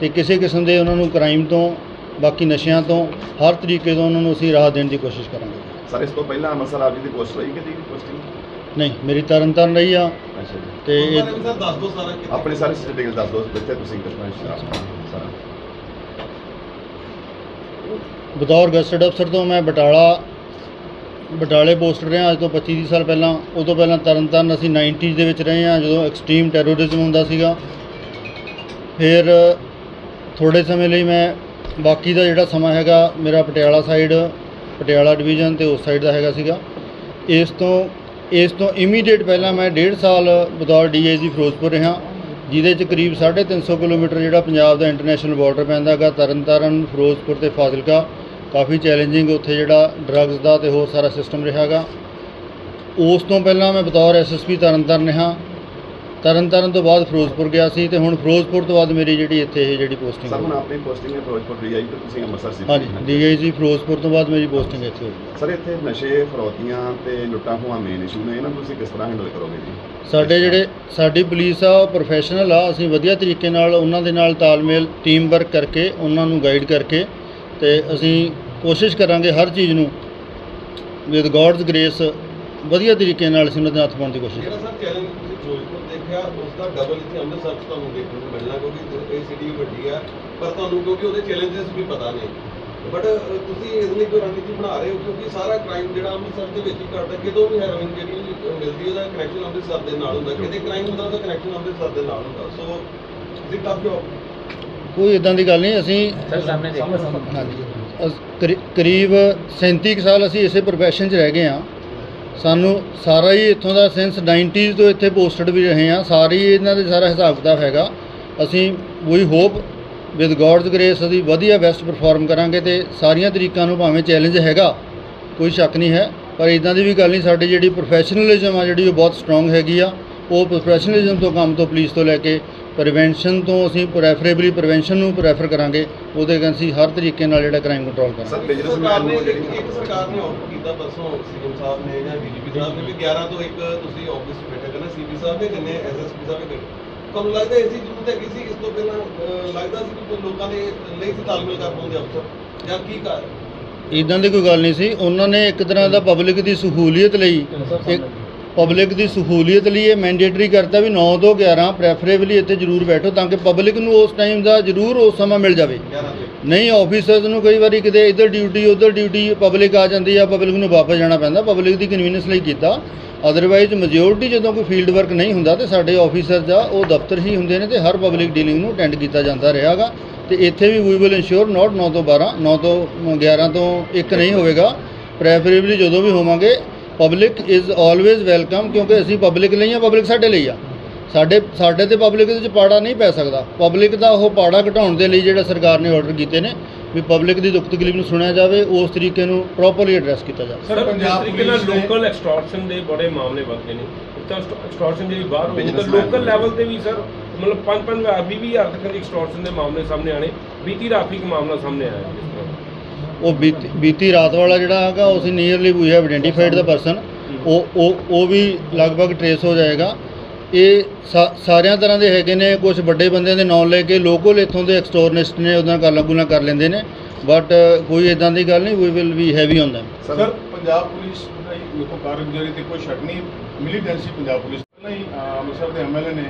ਤੇ ਕਿਸੇ ਕਿਸਮ ਦੇ ਉਹਨਾਂ ਨੂੰ ਕ੍ਰਾਈਮ ਤੋਂ ਬਾਕੀ ਨਸ਼ਿਆਂ ਤੋਂ ਹਰ ਤਰੀਕੇ ਤੋਂ ਉਹਨਾਂ ਨੂੰ ਅਸੀਂ ਰਾਹਤ ਦੇਣ ਦੀ ਕੋਸ਼ਿਸ਼ ਕਰਾਂਗੇ। ਸਰ ਇਸ ਤੋਂ ਪਹਿਲਾਂ ਅੰਮ੍ਰਿਤਸਰ ਆਪ ਜੀ ਦੀ ਪੋਸਟ ਰਹੀ ਕਿਤੇ ਪੋਸਟਿੰਗ ਨਹੀਂ ਮੇਰੀ ਤਰਨ ਤਾਰਨ ਰਹੀ ਆ। ਅੱਛਾ ਜੀ। ਤੇ ਇਹ ਸਰ ਦੱਸ ਦਿਓ ਸਾਰਾ ਆਪਣੀ ਸਾਰੀ ਡਿਟੇਲ ਦੱਸ ਦਿਓ ਜਿੱਥੇ ਤੁਸੀਂ ਕਿਤਨਾ ਸਾਰਾ। ਬਤੌਰ ਗਸਟਡ ਅਫਸਰ ਤੋਂ ਮੈਂ ਬਟਾਲਾ ਬਟਾਲੇ ਪੋਸਟ ਰਿਹਾ ਅੱਜ ਤੋਂ 25 30 ਸਾਲ ਪਹਿਲਾਂ। ਉਹ ਤੋਂ ਪਹਿਲਾਂ ਤਰਨਤਾਰਨ ਅਸੀਂ 90s ਦੇ ਵਿੱਚ ਰਹੇ ਹਾਂ ਜਦੋਂ ਐਕਸਟ੍ਰੀਮ ਟੈਰੋਰਿਜ਼ਮ ਹੁੰਦਾ ਸੀਗਾ। ਫਿਰ ਥੋੜੇ ਸਮੇਂ ਲਈ ਮੈਂ ਬਾਕੀ ਦਾ ਜਿਹੜਾ ਸਮਾਂ ਹੈਗਾ, ਮੇਰਾ ਪਟਿਆਲਾ ਸਾਈਡ ਪਟਿਆਲਾ ਡਿਵੀਜ਼ਨ ਤੇ ਉਸ ਸਾਈਡ ਦਾ ਹੈਗਾ ਸੀਗਾ। ਇਸ ਤੋਂ ਇਸ ਤੋਂ ਇਮੀਡੀਏਟ ਪਹਿਲਾਂ ਮੈਂ 1.5 ਸਾਲ ਬਤੌਰ ਡੀਆਈਜੀ ਫਿਰੋਜ਼ਪੁਰ ਰਿਹਾ, ਜਿਹਦੇ ਚ ਕਰੀਬ 350 ਕਿਲੋਮੀਟਰ ਜਿਹੜਾ ਪੰਜਾਬ ਦਾ ਇੰਟਰਨੈਸ਼ਨਲ ਬਾਰਡਰ ਪੈਂਦਾ ਹੈਗਾ, ਤਰਨਤਾਰਨ, ਫਿਰੋਜ਼ਪੁਰ ਤੇ ਫਾਜ਼ਿਲਕਾ। ਕਾਫੀ ਚੈਲੰਜਿੰਗ ਉੱਥੇ ਜਿਹੜਾ ਡਰੱਗਸ ਦਾ ਤੇ ਹੋਰ ਸਾਰਾ ਸਿਸਟਮ ਰਿਹਾ ਹੈਗਾ। ਉਸ ਤੋਂ ਪਹਿਲਾਂ ਮੈਂ ਬਤੌਰ ਐਸਐਸਪੀ ਤਰਨਤਾਰਨ ਰਿਹਾ। ਤਰਨਤਾਰਨ ਤੋਂ ਬਾਅਦ ਫਿਰੋਜ਼ਪੁਰ ਗਿਆ ਸੀ ਤੇ ਹੁਣ ਫਿਰੋਜ਼ਪੁਰ ਤੋਂ ਬਾਅਦ ਮੇਰੀ ਜਿਹੜੀ ਇੱਥੇ ਇਹ ਜਿਹੜੀ ਪੋਸਟਿੰਗ ਸਰ ਹੁਣ ਆਪਣੀ ਪੋਸਟਿੰਗ ਹੈ ਫਿਰੋਜ਼ਪੁਰ ਦੀ ਆਈ ਤੇ ਤੁਸੀਂ ਅੰਮ੍ਰਿਤਸਰ ਸੀ ਹਾਂਜੀ ਡੀਆਈਜੀ ਫਿਰੋਜ਼ਪੁਰ ਤੋਂ ਬਾਅਦ ਮੇਰੀ ਪੋਸਟਿੰਗ ਇੱਥੇ ਹੋਈ। ਸਰ ਇੱਥੇ ਨਸ਼ੇ ਫਰੋਤੀਆਂ ਤੇ ਲੁੱਟਾਂ ਖੋਹਾਂ ਮੇਨ ਇਸ਼ੂ ਨੇ ਇਹਨਾਂ ਨੂੰ ਤੁਸੀਂ ਕਿਸ ਤਰ੍ਹਾਂ ਹੈਂਡਲ ਕਰੋਗੇ ਜੀ? ਸਾਡੇ ਜਿਹੜੇ ਸਾਡੀ ਪੁਲਿਸ ਆ ਪ੍ਰੋਫੈਸ਼ਨਲ ਆ ਅਸੀਂ ਵਧੀਆ ਤਰੀਕੇ ਨਾਲ ਉਹਨਾਂ ਦੇ ਨਾਲ ਤਾਲਮੇਲ ਟੀਮ ਵਰਕ ਕਰਕੇ ਉਹਨਾਂ ਨੂੰ ਗਾਈਡ ਕਰਕੇ ਤੇ ਅਸੀਂ ਕੋਸ਼ਿਸ਼ ਕਰਾਂਗੇ ਹਰ ਚੀਜ਼ ਨੂੰ ਵਿਦ ਗੋਡਸ ਗ੍ਰੇਸ ਵਧੀਆ ਤਰੀਕੇ ਨਾਲ ਅਸੀਂ ਉਹਨਾਂ ਦੇ ਹੱਥ ਪਾਉਣ ਦੀ ਕੋਸ਼ਿਸ਼ ਜਿਹੜਾ ਸਰ ਚੈਲੰਜ ਤੁਸੀਂ ਫਿਰੋਜ਼ਪੁਰ ਦੇਖਿਆ ਉਸ ਦਾ ਡਬਲ ਇੱਥੇ ਅੰਮ੍ਰਿਤਸਰ 'ਚ ਤੁਹਾਨੂੰ ਦੇਖਣ ਨੂੰ ਮਿਲਣਾ ਕਿਉਂਕਿ ਇਹ ਸਿਟੀ ਵੱਡੀ ਆ ਪਰ ਤੁਹਾਨੂੰ ਕਿਉਂਕਿ ਉਹਦੇ ਚੈਲੰਜਸ ਵੀ ਪਤਾ ਨੇ। ਬਟ ਤੁਸੀਂ ਇਸ ਲਈ ਕੋਈ ਰਣਨੀਤੀ ਬਣਾ ਰਹੇ ਹੋ ਕਿਉਂਕਿ ਸਾਰਾ ਕ੍ਰਾਈਮ ਜਿਹੜਾ ਅੰਮ੍ਰਿਤਸਰ ਦੇ ਵਿੱਚ ਹੀ ਘਟਦਾ ਕਿਤੋਂ ਵੀ ਹੈਰੋਇਨ ਜਿਹੜੀ ਮਿਲਦੀ ਉਹਦਾ ਕਨੈਕਸ਼ਨ ਅੰਮ੍ਰਿਤਸਰ ਦੇ ਨਾਲ ਹੁੰਦਾ। ਕਿਤੇ ਕ੍ਰਾਈਮ ਹੁੰਦਾ ਉਹਦਾ ਕਨੈਕਸ਼ਨ ਅੰਮ੍ਰਿਤਸਰ ਦੇ ਨਾਲ ਹੁੰਦਾ। ਸੋ ਤੁਸੀਂ ਕਾਫੀ ਕੋਈ ਇਦਾਂ ਦੀ ਗੱਲ ਨਹੀਂ ਅਸੀਂ ਸਰ ਸਾਹਮਣੇ ਦੇਖੋ। ਕਰੀਬ 37 ਕੁ ਸਾਲ ਅਸੀਂ ਇਸੇ ਪ੍ਰੋਫੈਸ਼ਨ 'ਚ ਰਹਿ ਗਏ ਹਾਂ। ਸਾਨੂੰ ਸਾਰਾ ਹੀ ਇੱਥੋਂ ਦਾ ਸਿੰਸ 90s ਤੋਂ ਇੱਥੇ ਪੋਸਟਡ ਵੀ ਰਹੇ ਹਾਂ, ਸਾਰੀ ਇਹਨਾਂ ਦੇ ਸਾਰਾ ਹਿਸਾਬ ਕਿਤਾਬ ਹੈਗਾ। ਅਸੀਂ ਵੀ ਹੋਪ ਵਿਦ ਗੋਡਸ ਗ੍ਰੇਸ ਅਸੀਂ ਵਧੀਆ ਬੈਸਟ ਪਰਫਾਰਮ ਕਰਾਂਗੇ ਤੇ ਸਾਰੀਆਂ ਤਰੀਕਾਂ ਨੂੰ ਭਾਵੇਂ ਚੈਲੰਜ ਹੈਗਾ, ਕੋਈ ਸ਼ੱਕ ਨਹੀਂ ਹੈ। ਪਰ ਇਦਾਂ ਦੀ ਵੀ ਗੱਲ ਨਹੀਂ, ਸਾਡੀ ਜਿਹੜੀ ਪ੍ਰੋਫੈਸ਼ਨਲਿਜ਼ਮ ਆ ਜਿਹੜੀ ਉਹ ਬਹੁਤ ਸਟਰੋਂਗ ਹੈਗੀ ਆ, ਉਹ ਪ੍ਰੋਫੈਸ਼ਨਲਿਜ਼ਮ ਤੋਂ ਕੰਮ ਤੋਂ ਪੁਲਿਸ ਤੋਂ ਲੈ ਕੇ ਪ੍ਰੀਵੈਂਸ਼ਨ ਤੋਂ ਅਸੀਂ ਪ੍ਰੈਫਰੇਬਲੀ ਪ੍ਰੀਵੈਂਸ਼ਨ ਨੂੰ ਪ੍ਰੈਫਰ ਕਰਾਂਗੇ ਉਹਦੇ ਅਗੇਂਸਟ ਅਸੀਂ ਹਰ ਤਰੀਕੇ ਨਾਲ ਜਿਹੜਾ ਕ੍ਰਾਈਮ ਕੰਟਰੋਲ ਕਰਾਂਗੇ। ਸਰ ਬਿਜ਼ਨਸਮੈਨ ਨੇ ਜਿਹੜੀ ਇੱਕ ਸਰਕਾਰ ਨੇ ਆਰਡਰ ਕੀਤਾ ਪਰਸੋਂ ਸੀਐਮ ਸਾਹਿਬ ਨੇ ਜਾਂ ਡੀਜੀਪੀ ਸਾਹਿਬ ਨੇ ਵੀ 11 ਤੋਂ ਇੱਕ ਤੁਸੀਂ ਆਫਿਸ ਬੈਠਕ ਕਰਨਾ ਸੀਪੀ ਸਾਹਿਬ ਨੇ ਕਿੰਨੇ ਐਸਐਸਪੀ ਸਾਹਿਬ ਨੇ। ਤੁਹਾਨੂੰ ਲੱਗਦਾ ਇਸ ਦੀ ਜ਼ਰੂਰਤ ਹੈਗੀ ਸੀ? ਇਸ ਤੋਂ ਪਹਿਲਾਂ ਲੱਗਦਾ ਸੀ ਕਿ ਲੋਕਾਂ ਨੇ ਨਹੀਂ ਸੀ ਤਾਲਮੇਲ ਕਰ ਪਾਉਂਦੇ ਅਫਸਰ? ਜਾਂ ਕੀ ਕਰ ਇਦਾਂ ਦੀ ਕੋਈ ਗੱਲ ਨਹੀਂ ਸੀ। ਉਹਨਾਂ ਨੇ ਇੱਕ ਤਰ੍ਹਾਂ ਦਾ ਪਬਲਿਕ ਦੀ ਸਹੂਲੀਅਤ ਲਈ ਇੱਕ ਪਬਲਿਕ ਦੀ ਸਹੂਲੀਅਤ ਲਈ ਇਹ ਮੈਂਡੇਟਰੀ ਕਰਤਾ ਵੀ 9 ਤੋਂ 11 ਪ੍ਰੈਫਰੇਬਲੀ ਇੱਥੇ ਜ਼ਰੂਰ ਬੈਠੋ ਤਾਂ ਕਿ ਪਬਲਿਕ ਨੂੰ ਉਸ ਟਾਈਮ ਦਾ ਜ਼ਰੂਰ ਉਸ ਸਮਾਂ ਮਿਲ ਜਾਵੇ। ਨਹੀਂ ਆਫੀਸਰਸ ਨੂੰ ਕਈ ਵਾਰੀ ਕਿਤੇ ਇੱਧਰ ਡਿਊਟੀ ਉੱਧਰ ਡਿਊਟੀ ਪਬਲਿਕ ਆ ਜਾਂਦੀ ਆ ਪਬਲਿਕ ਨੂੰ ਵਾਪਸ ਜਾਣਾ ਪੈਂਦਾ ਪਬਲਿਕ ਦੀ ਕਨਵੀਨੀਅੰਸ ਲਈ ਕੀਤਾ। ਅਦਰਵਾਈਜ਼ ਮੈਜੋਰਟੀ ਜਦੋਂ ਕੋਈ ਫੀਲਡ ਵਰਕ ਨਹੀਂ ਹੁੰਦਾ ਤੇ ਸਾਡੇ ਆਫੀਸਰਸ ਆ ਉਹ ਦਫ਼ਤਰ ਹੀ ਹੁੰਦੇ ਨੇ ਤੇ ਹਰ ਪਬਲਿਕ ਡੀਲਿੰਗ ਨੂੰ ਅਟੈਂਡ ਕੀਤਾ ਜਾਂਦਾ ਰਿਹਾਗਾ। ਤੇ ਇੱਥੇ ਵੀ ਵੀ ਵਿਲ ਇਨਸ਼ੋਰ ਨਾਟ 9 ਤੋਂ 12 9 ਤੋਂ 11 ਤੋਂ 1 ਨਹੀਂ ਹੋਵੇਗਾ। ਪ੍ਰੈਫਰੇਬਲੀ ਜਦੋਂ ਵੀ ਹੋਵਾਂਗੇ ਪਬਲਿਕ ਇਜ਼ ਆਲਵੇਜ਼ ਵੈਲਕਮ ਕਿਉਂਕਿ ਅਸੀਂ ਪਬਲਿਕ ਲਈ ਆ ਪਬਲਿਕ ਸਾਡੇ ਲਈ ਆ। ਸਾਡੇ ਸਾਡੇ ਤੇ ਪਬਲਿਕ ਦੇ ਵਿੱਚ ਪਾੜਾ ਨਹੀਂ ਪੈ ਸਕਦਾ। ਪਬਲਿਕ ਦਾ ਉਹ ਪਾੜਾ ਘਟਾਉਣ ਦੇ ਲਈ ਜਿਹੜਾ ਸਰਕਾਰ ਨੇ ਆਰਡਰ ਕੀਤੇ ਨੇ ਵੀ ਪਬਲਿਕ ਦੀ ਦੁੱਖ ਤਕਲੀਫ ਨੂੰ ਸੁਣਿਆ ਜਾਵੇ ਉਸ ਤਰੀਕੇ ਨੂੰ ਪ੍ਰੋਪਰਲੀ ਐਡਰੈਸ ਕੀਤਾ ਜਾਵੇ। ਸਰ ਪੰਜਾਬ ਤਰੀਕੇ ਨਾਲ ਲੋਕਲ ਐਕਸਟੋਰਸ਼ਨ ਦੇ ਬੜੇ ਮਾਮਲੇ ਵੱਧਦੇ ਨੇ। ਤਾਂ ਐਕਸਟੋਰਸ਼ਨ ਜਿਹੜੀ ਬਾਹਰ ਹੋਈ ਤਾਂ ਲੋਕਲ ਲੈਵਲ ਤੇ ਵੀ ਸਰ ਮਤਲਬ ਪੰਜ ਪੰਜ ਹਜ਼ਾਰ ਤੱਕ ਦੀ ਐਕਸਟੋਰਸ਼ਨ ਦੇ ਮਾਮਲੇ ਸਾਹਮਣੇ ਆਣੇ ਬੀਤੀ ਰਾਤ ਵੀ ਇੱਕ ਮਾਮਲਾ ਸਾਹਮਣੇ ਆਇਆ। ਜਿਸ ਤਰ੍ਹਾਂ ਉਹ ਬੀਤੀ ਬੀਤੀ ਰਾਤ ਵਾਲਾ ਜਿਹੜਾ ਹੈਗਾ ਉਸ nearly we have identified the person ਉਹ ਉਹ ਉਹ ਵੀ ਲਗਭਗ ਟਰੇਸ ਹੋ ਜਾਏਗਾ। ਇਹ ਸਾ- ਸਾਰਿਆਂ ਤਰ੍ਹਾਂ ਦੇ ਹੈਗੇ ਨੇ ਕੁਝ ਵੱਡੇ ਬੰਦਿਆਂ ਦੇ ਨਾਂ ਲੈ ਕੇ ਲੋਕਲ ਇੱਥੋਂ ਦੇ ਐਕਸਟੋਰਨਿਸਟ ਨੇ ਉਹਨਾਂ ਗੱਲਾਂ ਗੁੱਲਾਂ ਕਰ ਲੈਂਦੇ ਨੇ। ਬਟ ਕੋਈ ਇਦਾਂ ਦੀ ਗੱਲ ਨਹੀਂ we will be heavy them sir Punjab police ਦੀ ਦੇਖੋ ਕਾਰਗੁਜ਼ਾਰੀ ਤੇ ਕੋਈ ਸ਼ੱਕ ਨਹੀਂ ਮਿਲੀਟੈਂਸੀ ਪੰਜਾਬ ਪੁਲਿਸ। ਪਹਿਲਾਂ ਹੀ ਅਹ, ਅੰਮ੍ਰਿਤਸਰ ਦੇ ਐਮਐਲਏ ਨੇ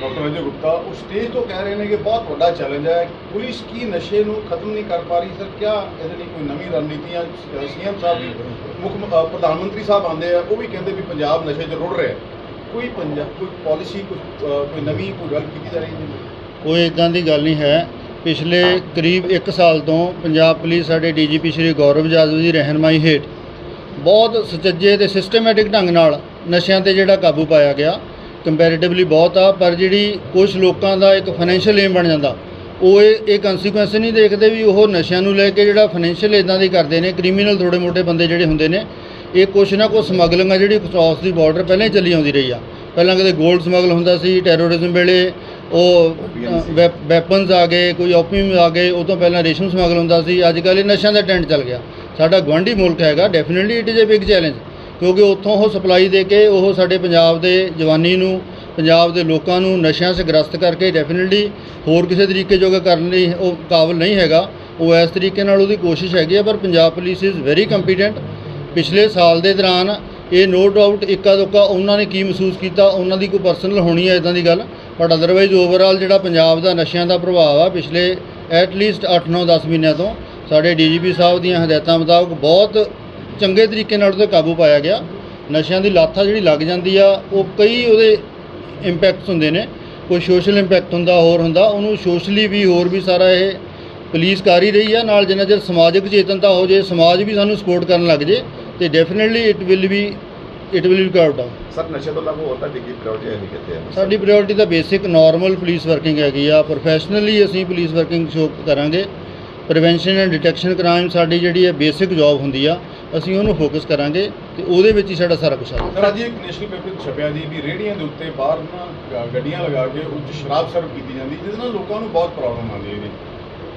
ਡਾਕਟਰ ਅਜੇ ਗੁਪਤਾ, ਉਹ ਸਟੇਜ ਤੋਂ ਕਹਿ ਰਹੇ ਨੇ ਕਿ ਬਹੁਤ ਵੱਡਾ ਚੈਲੰਜ ਹੈ। ਪੁਲਿਸ ਕੀ ਨਸ਼ੇ ਨੂੰ ਖਤਮ ਨਹੀਂ ਕਰ ਪਾ ਰਹੀ? ਸਰ ਕਿਆ ਇਹਦੇ ਲਈ ਕੋਈ ਨਵੀਂ ਰਣਨੀਤੀਆਂ ਸੀਐਮ ਸਾਹਿਬ ਵੀ ਮੁੱਖ ਪ੍ਰਧਾਨ ਮੰਤਰੀ ਸਾਹਿਬ ਆਉਂਦੇ ਆ, ਉਹ ਵੀ ਕਹਿੰਦੇ ਵੀ ਪੰਜਾਬ ਨਸ਼ੇ 'ਚ ਰੁੜ ਰਿਹਾ। ਕੋਈ ਪੰਜਾਬ ਕੋਈ ਪਾਲਿਸੀ ਕੋਈ ਨਵੀਂ ਕੋਈ ਗੱਲ ਕੀਤੀ ਜਾ ਰਹੀ ਹੈ? ਕੋਈ ਇਦਾਂ ਦੀ ਗੱਲ ਨਹੀਂ ਹੈ। ਪਿਛਲੇ ਕਰੀਬ 1 ਸਾਲ ਤੋਂ ਪੰਜਾਬ ਪੁਲਿਸ ਸਾਡੇ ਡੀਜੀਪੀ ਸ਼੍ਰੀ ਗੌਰਵ ਜਾਦਵ ਦੀ ਰਹਿਨਮਾਈ ਹੇਠ ਬਹੁਤ ਸੁਚੱਜੇ ਤੇ ਸਿਸਟਮੈਟਿਕ ਢੰਗ ਨਾਲ ਨਸ਼ਿਆਂ ਤੇ ਜਿਹੜਾ ਕਾਬੂ ਪਾਇਆ ਗਿਆ। ਕੰਪੈਰੀਟਿਵਲੀ ਬਹੁਤ ਆ ਪਰ ਜਿਹੜੀ ਕੁਝ ਲੋਕਾਂ ਦਾ ਇੱਕ ਫਾਈਨੈਂਸ਼ੀਅਲ ਏਮ ਬਣ ਜਾਂਦਾ ਉਹ ਇਹ ਇਹ ਕਨਸੀਕੁਐਂਸ ਨਹੀਂ ਦੇਖਦੇ ਵੀ ਉਹ ਨਸ਼ਿਆਂ ਨੂੰ ਲੈ ਕੇ ਜਿਹੜਾ ਫਾਈਨੈਂਸ਼ੀਅਲ ਇਦਾਂ ਦੀ ਕਰਦੇ ਨੇ ਕ੍ਰਿਮੀਨਲ ਥੋੜੇ ਮੋਟੇ ਬੰਦੇ ਜਿਹੜੇ ਹੁੰਦੇ ਨੇ ਇਹ ਕੁਛ ਨਾ ਕੁਛ ਸਮਗਲਿੰਗ ਆ ਜਿਹੜੀ ਕ੍ਰਾਸ ਦੀ ਬਾਰਡਰ ਪਹਿਲਾਂ ਹੀ ਚੱਲੀ ਆਉਂਦੀ ਰਹੀ ਆ। ਪਹਿਲਾਂ ਕਦੇ 골ਡ ਸਮਗਲ ਹੁੰਦਾ ਸੀ ਟੈਰੋਰਿਜ਼ਮ ਵੇਲੇ ਉਹ ਵੈਪਨਸ ਆ ਗਏ ਕੋਈ ਓਪੀਅਮ ਆ ਗਏ ਉਹ ਤੋਂ ਪਹਿਲਾਂ ਰੇਸ਼ਮ ਸਮਗਲ ਹੁੰਦਾ ਸੀ ਅੱਜ ਕੱਲ੍ਹ ਇਹ ਨਸ਼ਿਆਂ ਦਾ ਟ੍ਰੈਂਡ ਚੱਲ ਗਿਆ। ਸਾਡਾ ਗੁਆਂਢੀ ਮੁਲਕ ਹੈਗਾ definitely it is a big challenge ਕਿਉਂਕਿ ਉੱਥੋਂ ਉਹ ਸਪਲਾਈ ਦੇ ਕੇ ਉਹ ਸਾਡੇ ਪੰਜਾਬ ਦੇ ਜਵਾਨੀ ਨੂੰ, ਪੰਜਾਬ ਦੇ ਲੋਕਾਂ ਨੂੰ ਨਸ਼ਿਆਂ 'ਚ ਗ੍ਰਸਤ ਕਰਕੇ ਡੈਫੀਨਿਟਲੀ ਹੋਰ ਕਿਸੇ ਤਰੀਕੇ ਜੋਗਾ ਕਰਨ ਲਈ ਉਹ ਕਾਬਲ ਨਹੀਂ ਹੈਗਾ। ਉਹ ਇਸ ਤਰੀਕੇ ਨਾਲ ਉਹਦੀ ਕੋਸ਼ਿਸ਼ ਹੈਗੀ ਹੈ ਪਰ Punjab police is very competent ਪਿਛਲੇ ਸਾਲ ਦੇ ਦੌਰਾਨ ਇਹ ਨੋ ਡਾਊਟ ਇੱਕਾ ਦੁੱਕਾ ਉਹਨਾਂ ਨੇ ਕੀ ਮਹਿਸੂਸ ਕੀਤਾ, ਉਹਨਾਂ ਦੀ ਕੋਈ ਪਰਸਨਲ ਹੋਣੀ ਹੈ ਇਦਾਂ ਦੀ ਗੱਲ। ਬਟ ਅਦਰਵਾਈਜ਼ ਓਵਰਆਲ ਜਿਹੜਾ ਪੰਜਾਬ ਦਾ ਨਸ਼ਿਆਂ ਦਾ ਪ੍ਰਭਾਵ ਆ, ਪਿਛਲੇ ਐਟ ਲੀਸਟ 8 9 10 ਮਹੀਨਿਆਂ ਤੋਂ ਸਾਡੇ ਡੀਜੀਪੀ ਸਾਹਿਬ ਦੀਆਂ ਹਦਾਇਤਾਂ ਮੁਤਾਬਕ ਬਹੁਤ ਚੰਗੇ ਤਰੀਕੇ ਨਾਲ ਉਹਤੇ ਕਾਬੂ ਪਾਇਆ ਗਿਆ। ਨਸ਼ਿਆਂ ਦੀ ਲਾਥਾ ਜਿਹੜੀ ਲੱਗ ਜਾਂਦੀ ਆ ਉਹ ਕਈ ਉਹਦੇ ਇੰਪੈਕਟਸ ਹੁੰਦੇ ਨੇ। ਕੋਈ ਸੋਸ਼ਲ ਇੰਪੈਕਟ ਹੁੰਦਾ ਹੋਰ ਹੁੰਦਾ ਉਹਨੂੰ ਸੋਸ਼ਲੀ ਵੀ ਹੋਰ ਵੀ ਸਾਰਾ ਇਹ ਪੁਲਿਸ ਕਰ ਹੀ ਰਹੀ ਆ। ਨਾਲ ਜਿੰਨਾ ਚਿਰ ਸਮਾਜਿਕ ਚੇਤਨਤਾ ਹੋ ਜੇ ਸਮਾਜ ਵੀ ਸਾਨੂੰ ਸਪੋਰਟ ਕਰਨ ਲੱਗ ਜੇ ਤੇ definitely it will be it will be out sir ਨਸ਼ੇ ਤੋਂ ਇਲਾਵਾ ਹੋਰ ਤੁਹਾਡੀ ਕੀ ਪ੍ਰਾਇੋਰਟੀ ਹੈ ਕਿੱਥੇ ਹੈ ਸਾਡੀ ਪ੍ਰਾਇੋਰਟੀ ਤਾਂ ਬੇਸਿਕ ਨਾਰਮਲ ਪੁਲਿਸ ਵਰਕਿੰਗ ਹੈਗੀ ਆ। ਪ੍ਰੋਫੈਸ਼ਨਲੀ ਅਸੀਂ ਪੁਲਿਸ ਵਰਕਿੰਗ ਸ਼ੋ ਕਰਾਂਗੇ। ਪ੍ਰੀਵੈਂਸ਼ਨ ਐਂਡ ਡਿਟੈਕਸ਼ਨ ਕ੍ਰਾਈਮ ਸਾਡੀ ਜਿਹੜੀ ਹੈ ਬੇਸਿਕ ਜੌਬ ਹੁੰਦੀ ਆ। ਅਸੀਂ ਉਹਨੂੰ ਫੋਕਸ ਕਰਾਂਗੇ ਤੇ ਉਹਦੇ ਵਿੱਚ ਹੀ ਸਾਡਾ ਸਾਰਾ ਕੁਛ ਆ ਸਰ ਅੱਜ ਇੱਕ ਨੈਸ਼ਨਲ ਪੇਪਰ ਛਪਿਆ ਜੀ ਵੀ ਰੇਹੜੀਆਂ ਦੇ ਉੱਤੇ ਬਾਹਰ ਨਾ ਗ- ਗੱਡੀਆਂ ਲਗਾ ਕੇ ਉਹ 'ਚ ਸ਼ਰਾਬ ਸਰਵ ਕੀਤੀ ਜਾਂਦੀ ਜਿਹਦੇ ਨਾਲ ਲੋਕਾਂ ਨੂੰ ਬਹੁਤ ਪ੍ਰੋਬਲਮ ਆਉਂਦੀ ਹੈ ਜੀ।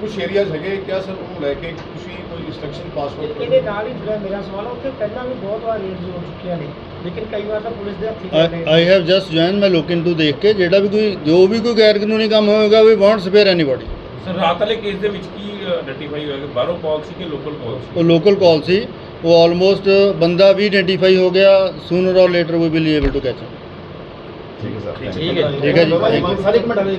ਕੁਝ ਏਰੀਆਜ਼ ਹੈਗੇ ਕਿਆ ਸਰ ਉਹਨੂੰ ਲੈ ਕੇ ਤੁਸੀਂ ਕੋਈ ਇੰਸਟਰਕਸ਼ਨ ਪਾਸਵਰਡ ਇਹਦੇ ਨਾਲ ਹੀ ਜੁੜਿਆ ਮੇਰਾ ਸਵਾਲ ਆ ਉੱਥੇ ਪਹਿਲਾਂ ਵੀ ਬਹੁਤ ਵਾਰ ਰੇਡਸ ਹੋ ਚੁੱਕੀਆਂ ਨੇ ਲੇਕਿਨ ਕਈ ਵਾਰ ਤਾਂ ਪੁਲਿਸ ਦੇ ਹੱਥੀ ਜਾਂਦੇ ਆਈ ਹੈਵ ਜਸਟ ਜੁਆਇਨ ਮੈਂ ਲੁੱਕ ਇਨਟੂ ਦੇਖ ਕੇ ਜਿਹੜਾ ਵੀ ਕੋਈ ਜੋ ਵੀ ਕੋਈ ਗੈਰ ਕਾਨੂੰਨੀ ਕੰਮ ਹੋਏਗਾ we want spare anybody sir ਰਾਤ ਵਾਲੇ ਕੇਸ ਦੇ ਵਿੱਚ ਕੀ ਆਇਡੈਂਟੀਫਾਈ ਹੋਇਆ ਕਿ ਬਾਹਰੋਂ ਕਾਲ ਸੀ ਕਿ ਲੋਕਲ ਕਾਲ ਸੀ? ਉਹ ਲੋਕਲ ਕਾਲ ਸੀ। ਉਹ ਆਲਮੋਸਟ ਬੰਦਾ ਵੀ ਆਇਡੈਂਟੀਫਾਈ ਹੋ ਗਿਆ sooner or later we will able to catch ਠੀਕ ਹੈ ਸਰ। ਠੀਕ ਹੈ। ਜੀ। ਸਾਰੇ ਇੱਕ ਮਿੰਟ।